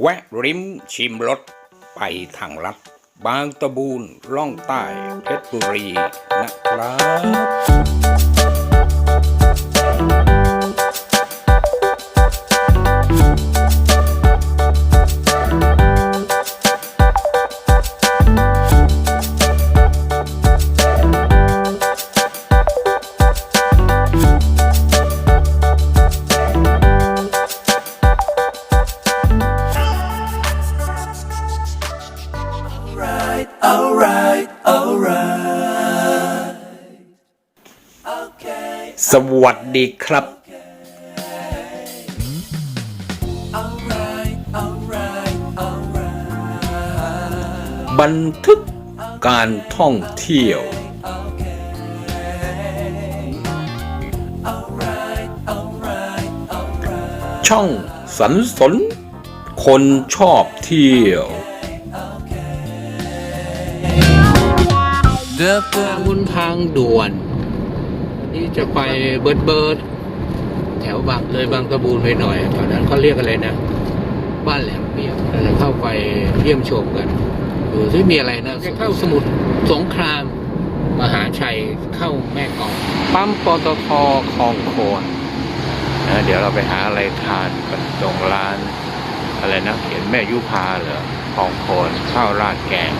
แวะริมชิมรสไปทางลัด บางตะบูนล่องใต้เพชรบุรีนะครับ ดีครับ บันทึกการท่องเที่ยว ช่องสันสน คนชอบเที่ยว เดินเดินบนทางด่วน นี่จะไปเบิร์ดเบิร์ดแถวบางเลยบางตะบูนไปหน่อยตอนนั้นเขาเรียกอะไรนะ บ้านแหลมเปียกเราจะเข้าไปเยี่ยมชมกันดูที่มีอะไรนะเข้าสมุทรสงคราม มหาชัยเข้าแม่กองปั๊มปตทคลองโคนนะเดี๋ยวเราไปหาอะไรทานกันตรงร้าน อะไรนะเขียนแม่ยุพาเหรอคลองโคนข้าวราดแกง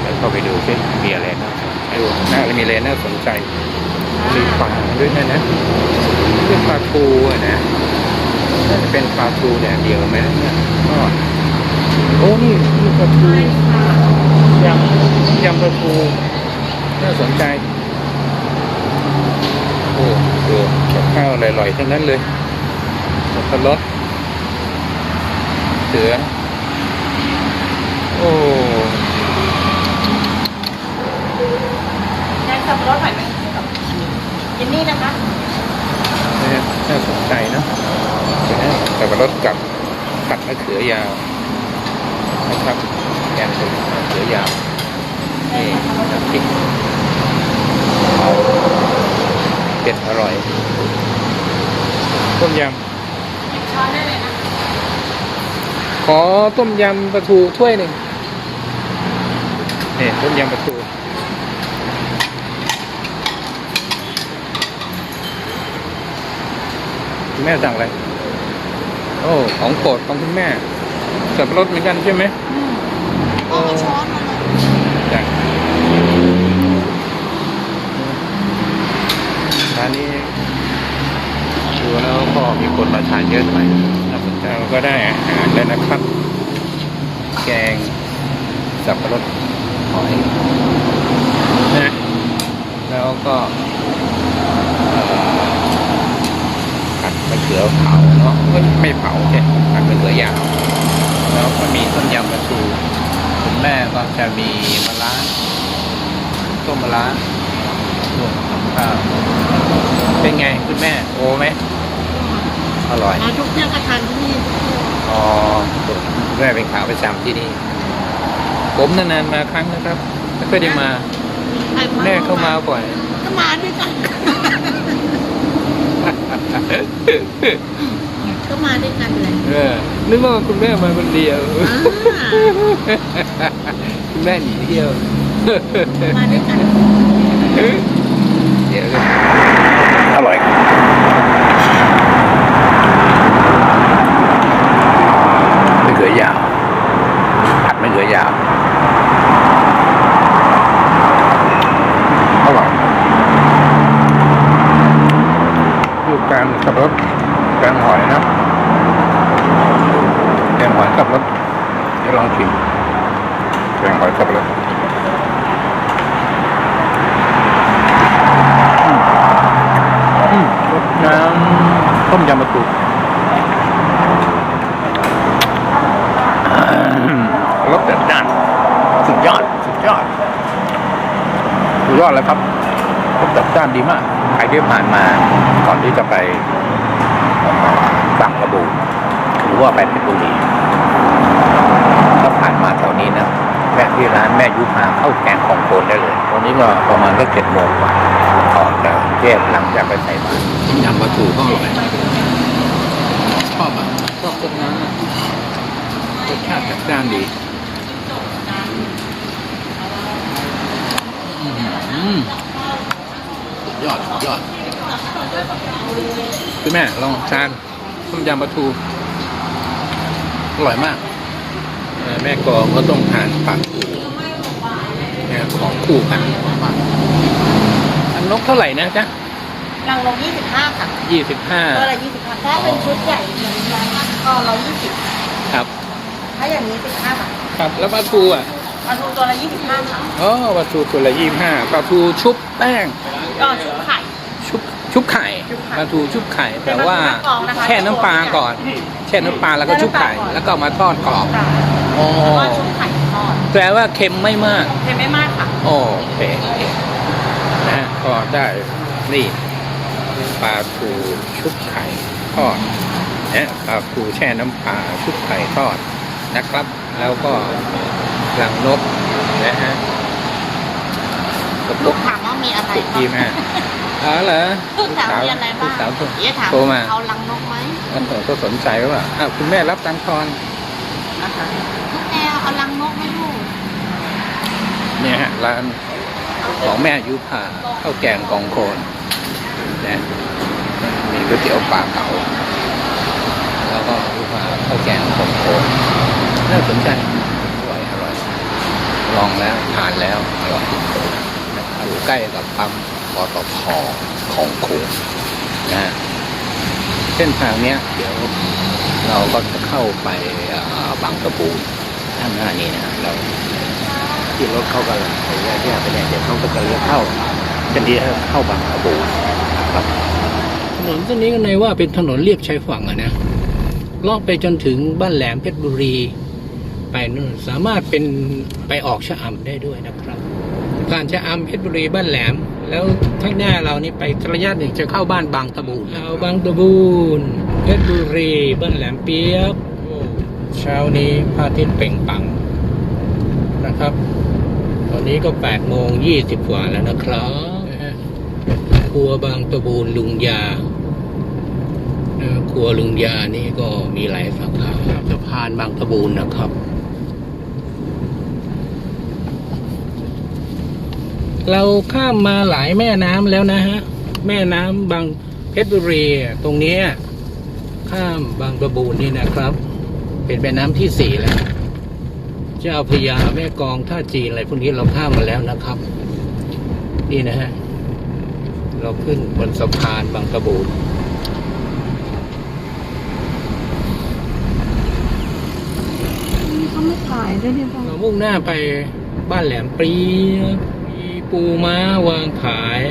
แล้วเข้าไปดูซิมีอะไรน่าสนใจน่าจะมีอะไรน่าสนใจ มีปลาด้วยนะนะเป็นปลาทูอะนะน่าจะเป็นปลาทูแดดเดียวไหมเนี่ยก็โอ้นี่นี่ปลาทูยำยำปลาทูน่าสนใจโอ้ดูกับข้าวอร่อยๆทั้งนั้นเลยสับปะรดเสือโอ้แกงสับปะรดหอยแมงกับ ยินนี่นะคะน่าน่าสนใจเนอะเดี๋ยวนะแต่ว่ารสกับผัดมะเขือยาวนะครับแกงส้มมะเขือยาวนี่น้ำพริกเอาเผ็ดอร่อยต้มยช้อนได้เลยนะำขอต้มยำปลาทูถ้วยหนึ่งนี่ต้มยำปลาทู คุณแม่สั่งอะไร โอ้ของโปรดของคุณแม่สับปะรดเหมือนกันใช่ไหมโอ้ช้อนมาเลยจ้ะร้านนี้ดูแล้วก็มีคนมาทานเยอะหน่อยน่าสนใจเราก็ได้อาหารแล้วนะครับ แกงสับปะรดหอยนะแล้วก็เอ่อ ผัดมะเขือเผาเนาะไม่ไม่เผาใช่ผัดมะเขือยาวแล้วก็มีต้มยำปลาทูคุณแม่ก็จะมีมะระต้มมะระรวมกับข้าวเป็นไงคุณแม่โอไหมอร่อยมาทุกเที่ยงกระทานที่นี่อ๋อแม่เป็นขาประจำที่นี่ผมนานๆมาครั้งนะครับไม่ค่อยได้มาใครแม่เข้ามาบ่อยก็มาด้วยกัน ก็มาด้วยกันเลยเออนึกว่าคุณแม่มาคนเดียวอ่าคุณแม่หนีเที่ยว มาด้วยกันเดี๋ยวก็อร่อยไม่เขือยาว ผัดไม่เขือยาว อร่อยดูแกงสับปะรดแกงหอยนะแกงหอยสับปะรดเดี๋ยวลองชิมแกงหอยสับปะรด น้ำต้มยำมะกรูดรสเด็ดจัดสุดยอด สุดยอด สุดยอดเลยครับรสจัดจ้านดีมาก ใครที่ผ่านมาก่อนที่จะไปเอ่อฝั่งกระบูหรือว่าไปเพชรบุรีก็ผ่านมาแถวนี้นะแวะที่ร้านแม่ยุพาเข้าวแกงของโคนได้เลยตรงนี้ก็ประมาณก็เจ็ดโมงกว่าออก จกกรุงเทพหลังจากไปใส่บาตรยำปลาทูก็อร่อยชอบอะชอบต้มน้ำรสชาติจัดจ้านดีอือหือยอดยอดคุณแม่ลองจานต้มยำปลาทูอร่อยมากแม่กลองก็ต้องทานปากของคู่กันมาก อันนกเท่าไหร่นะจ๊ะรังลงยี่สิบห้าค่ะยี่สิบห้าตัวละยี่สิบห้าถ้าเป็นชุดใหญ่เหมือนกันก็ร้อยยี่สิบครับ ถ้าอย่างนี้สิบห้าบาทครับแล้วปลาทูอะปลาทูตัวละยี่สิบห้าค่ะอ๋อปลาทูตัวละยี่ห้าปลาทูชุบแป้งก็ชุดไข่ชุบชุบไข่ชุบไข่ปลาทูชุบไข่แต่ว่าเป็นปลาทูน้ำกรองนะคะแช่น้ำปลาก่อนแช่น้ำปลาแล้วก็ชุบไข่แช่น้ำปลาก่อนแล้วก็เอามาทอดกรอบค่ะอ๋อแล้วก็ชุดไข่ทอดแปลว่าเค็มไม่มากเค็มไม่มากค่ะโอเค นะฮะก็ได้นี่ปลาทูชุบไข่ทอดนะปลาทูแช่น้ำปลาชุบไข่ทอดนะครับ แล้วก็ลังนกนะฮะกระลูปุกกถามว่ามีอะไรสุกี้แม่อ๋อเหรอลูกถามมีอะไรลูบ้ากงสาวโทรเดี๋ยวถามโทรมาเอาลังนกไหมอันเออก็สนใจว่าอ้าวคุณแม่รับตังค์ทอนนะคะลูกแอลเอาลังนกไหมลูกเนี่ยฮะร้าน ของแม่ยุพาข้าวแกงกองโคนนะมีก๋วยเตี๋ยวปลาเก๋าแล้วก็ยุพาข้าวแกงกองโคนน่าสนใจอร่อยอร่อยลองแล้วทานแล้วอร่อยอยู่ใกล้กับปั๊มปตทของโคนนะเส้นทางเนี้ยเดี๋ยวเราก็จะเข้าไปบางกระปูข้างหน้านี้นะเรา ที่รถเข้ากันไปแยกๆไปเนี่ยเดี๋ยวเขาก็จะเลี้ยวเข้าจะเลี้ยวเข้าบางกระบูนะครับถนนเส้นนี้ก็ในว่าเป็นถนนเลียบชายฝั่งอะนะลอกไปจนถึงบ้านแหลมเพชรบุรี ไปนู่นสามารถเป็นไปออกชะอำได้ด้วยนะครับผ่านชะอำเพชรบุรีบ้านแหลม แล้วข้างหน้าเรานี่ไประยะหนึ่งจะเข้าบ้านบางตะบูนเอาบางตะบูนเพชรบุรีบ้านแหลมเปียบโอ้เช้านี้พระอาทิตย์เปล่งปลัง นะครับ ตอนนี้ก็แปดโมงยี่สิบกว่าแล้วนะครับครัวบางตะบูนลุงยาครัวลุงยานี่ก็มีหลายสาขาสะพานบางตะบูนนะครับเราข้ามมาหลายแม่น้ำแล้วนะฮะ แม่น้ำบางเพชรบุรีตรงนี้ ข้ามบางตะบูนนี่นะครับ เป็นแม่น้ำที่สี่แล้ว เจ้าพระยาแม่กองท่าจีนอะไรพวกนี้เราข้ามมาแล้วนะครับ นี่นะฮะ เราขึ้นบนสะพานบางกระบูนเขาไม่ขายด้วยเนี่ยพ่อเรามุ่งหน้าไปบ้านแหลมปรีมีปูม้าวางขาย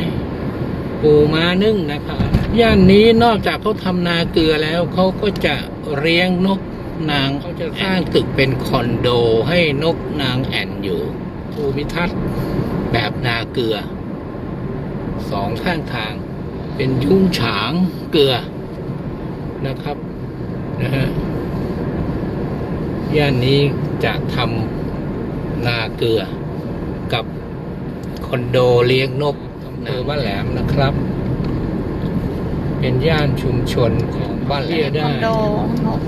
ปูม้านึ่งนะครับ ย่านนี้นอกจากเขาทำนาเกลือแล้วเขาก็จะเลี้ยงนก นางเขาจะสร้างตึกเป็นคอนโดให้นกนางแอ่นอยู่ ภูมิทัศน์แบบนาเกลือ สองข้างทาง เป็นยุ้งฉางเกลือนะครับนะฮะย่านนี้จะทำนาเกลือ กับคอนโดเลี้ยงนกอำเภอบ้านแหลมนะครับ เป็นย่านชุมชนของบ้านแหลมคได้อนโดนก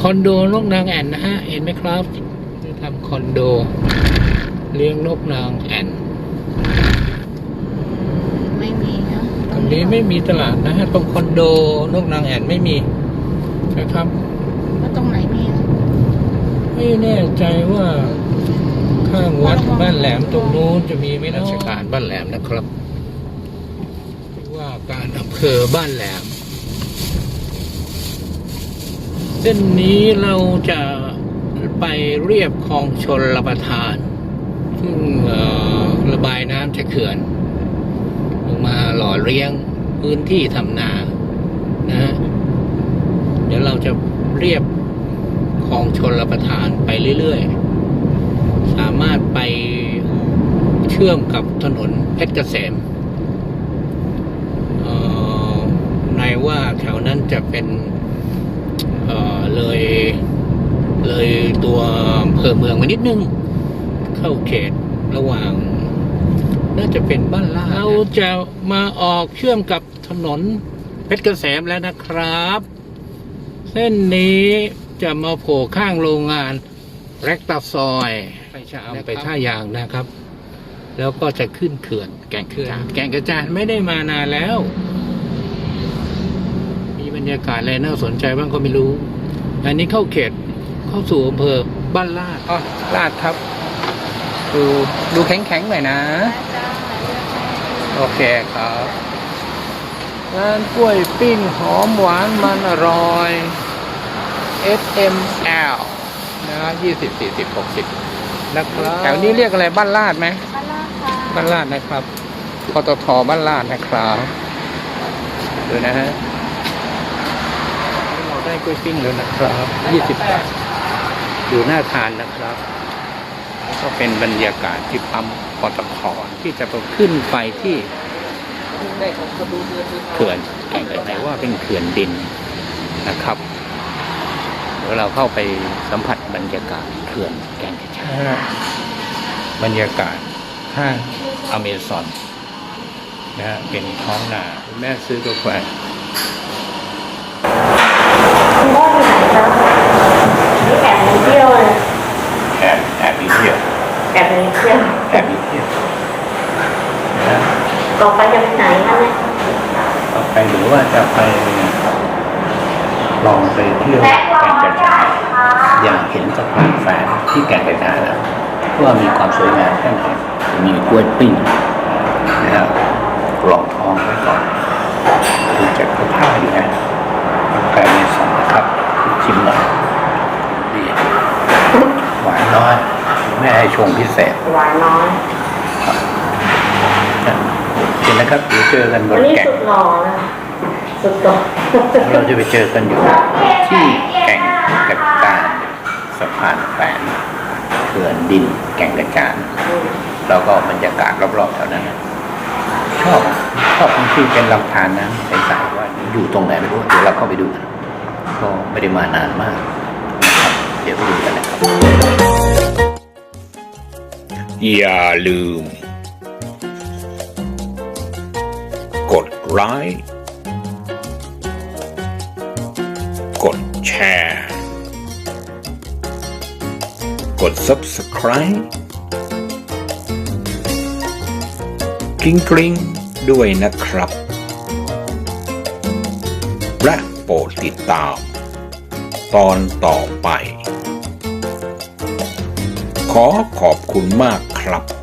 คอนโดนกนางแอ่นนะฮะ เห็นไหมครับจะทำคอนโด เลี้ยงนกนางแอ่นไม่มีนะตรงนี้ไม่มีตลาดนะฮะตรงคอนโดนกนางแอ่นไม่มีนะครับแล้วตรงไหนมีอะไม่แน่ใจว่าข้างวัดบ้านแหลมตรงนู้นจะมีไหมราชการบ้านแหลมนะครับที่ว่าการอำเภอบ้านแหลม เส้นนี้เราจะไปเรียบคลองชนระประทาน ซึ่งระบายน้ำจากเขื่อน ลงมาหล่อเลี้ยงพื้นที่ทำนานะฮะเดี๋ยวเราจะเรียบคลองชนระประทานไปเรื่อยๆ สามารถไปเชื่อมกับถนนเพชรเกษมในว่าแถวนั้นจะเป็น เอ่อเลยเลยตัวอำเภอเมืองมานิดนึง เข้าเขตระหว่าง น่าจะเป็นบ้านลาดเราจะมาออกเชื่อมกับถนนเพชรเกษมแล้วนะครับ เส้นนี้จะมาโผล่ข้างโรงงานแรกตาซอยไปชะอำไปท่ายางนะครับ แล้วก็จะขึ้นเขื่อนแก่งกระจานแก่งกระจานไม่ได้มานานแล้วมีบรร ยากาศอะไรน่าสนใจบ้างก็ไม่รู้ อันนี้เข้าเขตเข้าสู่อำเภอบ้านลาดอ๋อลาดครับ ดูดูแข็งๆหน่อยนะ โอเคครับร้านกล้วยปิ้งหอมหวานมันอร่อย S M L นะยี่สิบสี่สิบหกสิบนะครับแถวนี้เรียกอะไรบ้านลาดไหมบ้านลาดค่ะบ้านลาดนะครับปตทบ้านลาดนะครับดูนะฮะเราได้ กล้วยปิ้งแล้วนะครับยี่สิบบาทดูน่าทานนะครับ ก็เป็นบรรยากาศที่ปั๊มปตทที่จะไปขึ้นไปที่เขื่อนแก่งกระจานว่าเป็นเขื่อนดินนะครับเดี๋ยวเราเข้าไปสัมผัสบรรยากาศเขื่อนแก่งกระจาบรรยากาศห้างอเมซอนนะฮะเป็นท้องนาแม่ซื้อกาแฟ คุณพ่ออยู่ไหนคะนี่แอบหนี เที่ยวเลยแอบแอบมีเที่ยวแอบหนีเที่ยวแอบมีเที่ยวนะต่อไปจะไปไหนคะเนี่ยต่อไปหรือว่าจะไปลองไปเที่ยวแก่งกระจานอยากเห็นสะพานแฝงที่แก่งกระจานนะว่ามีความสวยงามแค่ไหนมีกล้วยปิ้งนะครับกรองท้องไว้ก่อนดูจากสภาพอยู่นะกาแฟมีสองนะครับชิมหน่อยดีหวานน้อย แม่ให้ชงพิเศษหวานน้อยเห็นนะครับเดี๋ยวเจอกันบวันนนี้แก่งสุดหล่อนะสุดหล่อเราจะไปเจอกันอยู่ที่แก่งกระจานสะพานแฝนเขื่อนดินแก่งกระจานแล้วก็บรรยากาศรอบๆแถวนั้นนะชอบชอบตรงที่เป็นลำธารน้ำใสๆว่าอยู่ตรงไหนไม่รู้เดี๋ยวเราเข้าไปดูกันก็ไม่ได้มานานมากนะครับเดี๋ยวไปดูกันนะครับ อย่าลืม กดไลค์กดแชร์ กด Subscribe กริ๊งกริ๊งด้วยนะครับ และโปรดติดตาม ตอนต่อไป ขอขอบคุณมาก ครับ